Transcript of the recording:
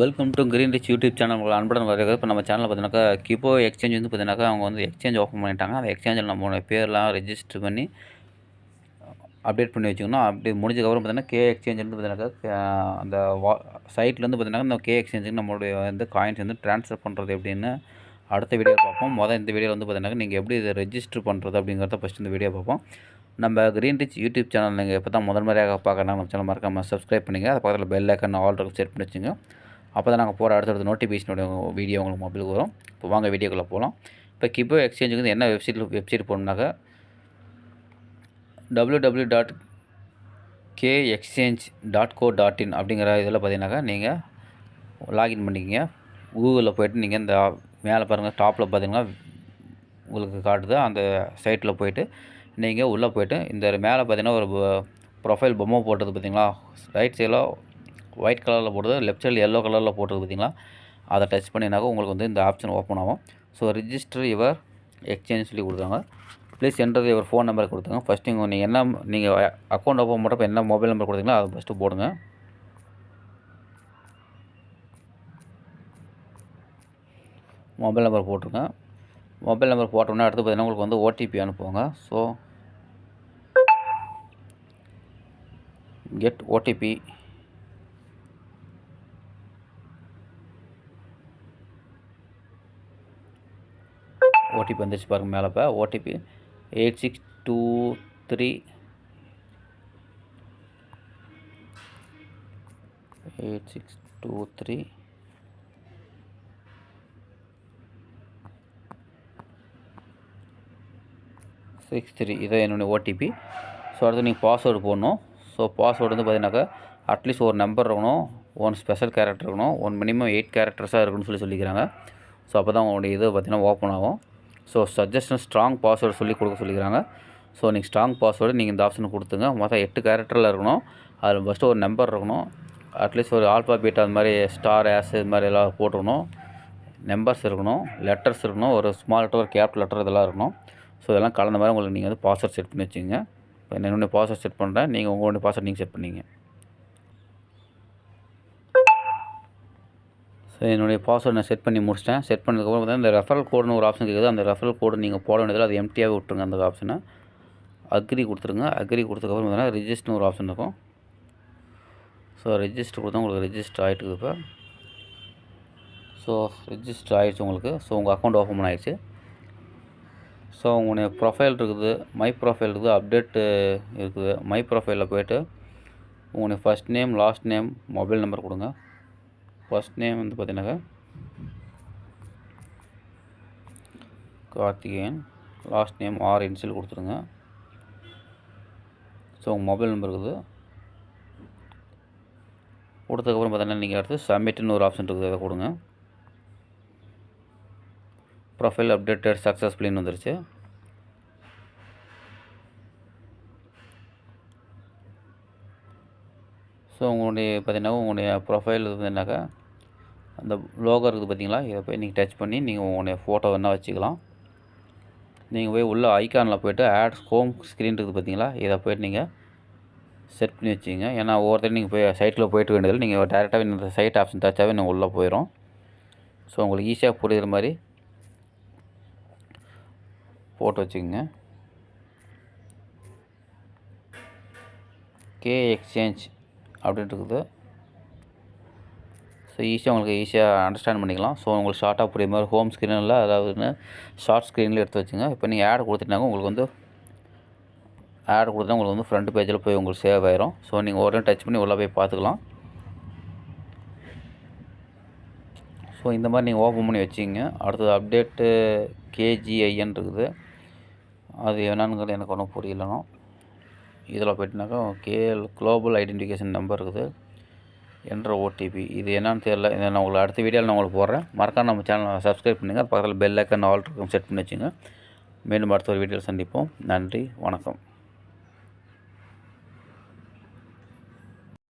Welcome to green rich YouTube channel உங்களை அன்புடன் வரவேற்கிறது இப்போ நம்ம சேனலில் பார்த்தீங்கன்னாக்கா கிப்போ எக்ஸ்சேஞ்ச் வந்து பார்த்தீங்கன்னாக்கா அவங்க வந்து எக்ஸ்சேஞ்ச் ஓப்பன் பண்ணிட்டாங்க. அந்த எக்ஸ்சேஞ்சில் நம்மளோட பேர்லாம் ரெஜிஸ்டர் பண்ணி அப்டேட் பண்ணி வச்சுக்கணும். அப்படி முடிஞ்சதுக்கப்புறம் பார்த்தீங்கன்னா கே எக்ஸ்சேஞ்ச் வந்து பார்த்தீங்கன்னாக்கா அந்த வா சைட்லேருந்து பார்த்தீங்கன்னா இந்த கே எக்ஸ்சேஞ்சுக்கு நம்மளுடைய வந்து காயின்ஸ் வந்து ட்ரான்ஸ்ஃபர் பண்ணுறது எப்படின்னு அடுத்த வீடியோ பார்ப்போம். மொதல் இந்த வீடியோவில் வந்து பார்த்தீங்கன்னா நீங்கள் எப்படி இதை ரெஜிஸ்டர் பண்ணுறது அப்படிங்கிறத ஃபஸ்ட் இந்த வீடியோ பார்ப்போம். நம்ம கிரீன் ரிச் யூடியூப் சேனல் நீங்கள் இப்போ தான் முதல் முறையாக பார்க்கணும் நம்ம சேனல் மறக்காமல் சப்ஸ்கிரைப் பண்ணிங்க அது பக்கத்தில் பெல் ஐக்கன் ஆல் இருக்கும் செட் பண்ணி வச்சுங்க அப்போ தான் நாங்கள் போகிற அடுத்தடுத்த நோட்டிஃபிகேஷனோட வீடியோ உங்களுக்கு மொபைலுக்கு வரும். இப்போ வாங்க வீடியோக்குள்ளே போகலாம் இப்போ கிபோ எக்ஸ்சேஞ்சுக்கு வந்து என்ன வெப்சைட்டில் website போகணுன்னாக்கா W W dot K exchange dot co dot in அப்படிங்கிற இதில் பார்த்தீங்கன்னாக்கா நீங்கள் லாகின் பண்ணிக்கிங்க. கூகுளில் போய்ட்டு நீங்கள் இந்த மேலே பாருங்கள் டாப்பில் பார்த்தீங்கன்னா உங்களுக்கு காட்டுது. அந்த சைட்டில் போயிட்டு நீங்கள் உள்ளே போய்ட்டு இந்த மேலே பார்த்தீங்கன்னா ஒரு ப்ரொஃபைல் பொம்மை போட்டது பார்த்தீங்களா ரைட் சைடில் ஒயிட் கலரில் போட்டது லெஃப்ட் சைடில் எல்லோ கலரில் போட்டது பார்த்தீங்களா? அதை டச் பண்ணினாக்கா உங்களுக்கு வந்து இந்த ஆப்ஷன் ஓப்பன் ஆகும். ஸோ ரிஜிஸ்டர் யுவர் எக்ஸ்சேஞ்ச் சொல்லி கொடுத்தாங்க. ப்ளீஸ் என்ட்ரது யுவர் ஃபோன் நம்பர் கொடுத்தாங்க. ஃபஸ்ட் நீங்கள் நீங்கள் என்ன நீங்கள் அக்கௌண்ட் ஓப்பன் பண்ணுறப்ப என்ன மொபைல் நம்பர் கொடுத்தீங்களோ அதை ஃபஸ்ட்டு போடுங்க. மொபைல் நம்பர் போட்டுருங்க. மொபைல் நம்பர் போட்டோம்னா அடுத்து பார்த்தீங்கன்னா உங்களுக்கு வந்து ஓடிபி அனுப்புவாங்க. ஸோ கெட் ஓடிபி ஓடிபி வந்துருச்சு பாருங்க மேலே இப்போ OTP eight six two three. Eight six two three. Six three இதான் என்னுடைய ஓடிபி. ஸோ அடுத்து நீங்கள் பாஸ்வேர்டு போடணும். ஸோ பாஸ்வேர்டு வந்து பார்த்தீங்கன்னாக்கா அட்லீஸ்ட் ஒரு நம்பர் இருக்கணும் ஒன் ஸ்பெஷல் கேரக்டர் இருக்கணும் ஒன் மினிமம் எயிட் கேரக்டர்ஸாக இருக்கணும்னு சொல்லி சொல்லிக்கிறாங்க. ஸோ அப்போ தான் உங்களுடைய இது பார்த்தீங்கன்னா ஓப்பன் ஆகும். ஸோ சஜஷன் ஸ்ட்ராங் பாஸ்வேர்டு சொல்லி கொடுக்க சொல்லிக்கிறாங்க. ஸோ நீங்கள் ஸ்ட்ராங் பாஸ்வேர்டு நீங்கள் இந்த ஆப்ஷன் கொடுத்துங்க. மொத்தம் எட்டு கேரக்டரில் இருக்கணும். அதில் ஃபஸ்ட்டு ஒரு நம்பர் இருக்கணும். அட்லீஸ்ட் ஒரு ஆல்பா பீட்டா அது மாதிரி ஸ்டார் ஆஸ் இது மாதிரி எல்லாம் போட்டுக்கணும் நம்பர்ஸ் இருக்கணும். லெட்டர்ஸ் இருக்கணும். ஒரு ஸ்மால் லெட்டர் ஒரு கேப் லெட்டர் இதெல்லாம் இருக்கணும். ஸோ இதெல்லாம் கலந்த மாதிரி உங்களுக்கு நீங்கள் வந்து பாஸ்வேர்ட் செட் பண்ணி வச்சுங்க இப்போ என்னுடைய பாஸ்வேர்ட் செட் பண்ணுறேன் நீங்கள் உங்களுடைய பாஸ்வேர்ட் நீங்கள் செட் பண்ணீங்க ஸோ என்னுடைய பாஸ்வேர்ட் நான் செட் பண்ணி முடிச்சிட்டேன். செட் பண்ணதுக்கப்புறம் பார்த்தீங்கன்னா இந்த ரெஃபரல் கோடுன்னு ஒரு ஆப்ஷன் கேட்குது அந்த ரெஃபரல் கோடு நீங்கள் போட வேண்டியதில் அது எம்டியாகவே விட்டுருங்க அந்த ஆப்ஷனை அக்ரி கொடுத்துருங்க. அக்ரி கொடுத்ததுக்கப்புறம் பார்த்தீங்கன்னா ரிஜிஸ்டர்னு ஒரு ஆப்ஷன் இருக்கும். ஸோ ரெஜிஸ்டர் கொடுத்தா உங்களுக்கு ரெஜிஸ்டர் ஆகிட்டு இருக்குது இப்போ. ஸோ ரெஜிஸ்டர் ஆகிடுச்சு உங்களுக்கு. ஸோ உங்கள் அக்கௌண்ட் ஓப்பன் ஆகிடுச்சு ஸோ உங்களுடைய ப்ரொஃபைல் இருக்குது. மை ப்ரொஃபைல் இருக்குது. அப்டேட்டு இருக்குது. மை ப்ரொஃபைலில் போய்ட்டு உங்களுடைய first name last name mobile number கொடுங்க. ஃபஸ்ட் நேம் வந்து பார்த்தீங்கன்னாக்கா Karthikeyan last name R initial கொடுத்துருங்க ஸோ உங்கள் மொபைல் நம்பர் இருக்குது. கொடுத்ததுக்கப்புறம் பார்த்தீங்கன்னா நீங்கள் அடுத்து சப்மிட்னு ஒரு ஆப்ஷன் இருக்குது அதை கொடுங்க. ப்ரொஃபைல் அப்டேட்டட் சக்ஸஸ்ஃபுல்லின்னு வந்துருச்சு. ஸோ உங்களுடைய பார்த்தீங்கன்னா உங்களுடைய ப்ரொஃபைல் பார்த்தீங்கன்னாக்கா அந்த லோகோ இருக்குது பார்த்தீங்களா? இதை போய் நீங்கள் டச் பண்ணி நீங்கள் உங்களுடைய ஃபோட்டோ வேணால் வச்சுக்கலாம். நீங்கள் போய் உள்ள ஐக்கானில் போய்ட்டு ஆட் ஹோம் ஸ்க்ரீன் இருக்குது பார்த்தீங்களா? இதை போய்ட்டு நீங்கள் செட் பண்ணி வச்சுங்க ஏன்னா ஒவ்வொருத்தரும் நீங்கள் போய் சைட்டில் போயிட்டு வேண்டியதில் நீங்கள் டேரெக்டாகவே இந்த சைட் ஆப்ஷன் தச்சாவே நீங்கள் உள்ளே போயிடும் ஸோ உங்களுக்கு ஈஸியாக புரியுற மாதிரி போட்டு வச்சுக்கோங்க. கே எக்ஸ்சேஞ்ச் அப்படின்ட்டு இருக்குது. ஸோ ஈஸியாக உங்களுக்கு ஈஸியாக அண்டர்ஸ்டாண்ட் பண்ணிக்கலாம். ஸோ உங்களுக்கு ஷார்ட்டாக புரிய மாதிரி ஹோம் ஸ்க்ரீனில் அதாவது ஷார்ட் ஸ்க்ரீனில் எடுத்து வச்சுங்க. இப்போ நீங்கள் ஆட் கொடுத்துட்டாங்க உங்களுக்கு வந்து ஆட் கொடுத்தா உங்களுக்கு வந்து ஃப்ரண்ட் பேஜில் போய் உங்களுக்கு சேவ் ஆயிரும். ஸோ நீங்கள் உடனே டச் பண்ணி உள்ளே போய் பார்த்துக்கலாம். ஸோ இந்த மாதிரி நீங்கள் ஓப்பன் பண்ணி வச்சிங்க அடுத்தது அப்டேட்டு கேஜிஐஎன் இருக்குது. அது என்னங்கிறது எனக்கு ஒன்றும் புரியலனோ இதில் போயிட்டுனாக்கா கே குளோபல் ஐடென்டிஃபிகேஷன் நம்பர் இருக்குது. என்ற ஓடிபி இது என்னன்னு தெரியல. இதை நான் உங்களுக்கு அடுத்த வீடியோவில் நான் உங்களுக்கு போடுறேன். மறக்காம நம்ம சேனலை சப்ஸ்கிரைப் பண்ணுங்கள் பக்கத்தில் பெல் ஐக்கன் ஆல் இருக்கும். செட் பண்ணி வச்சுங்க. மீண்டும் அடுத்த ஒரு வீடியோவில் சந்திப்போம். நன்றி. வணக்கம்.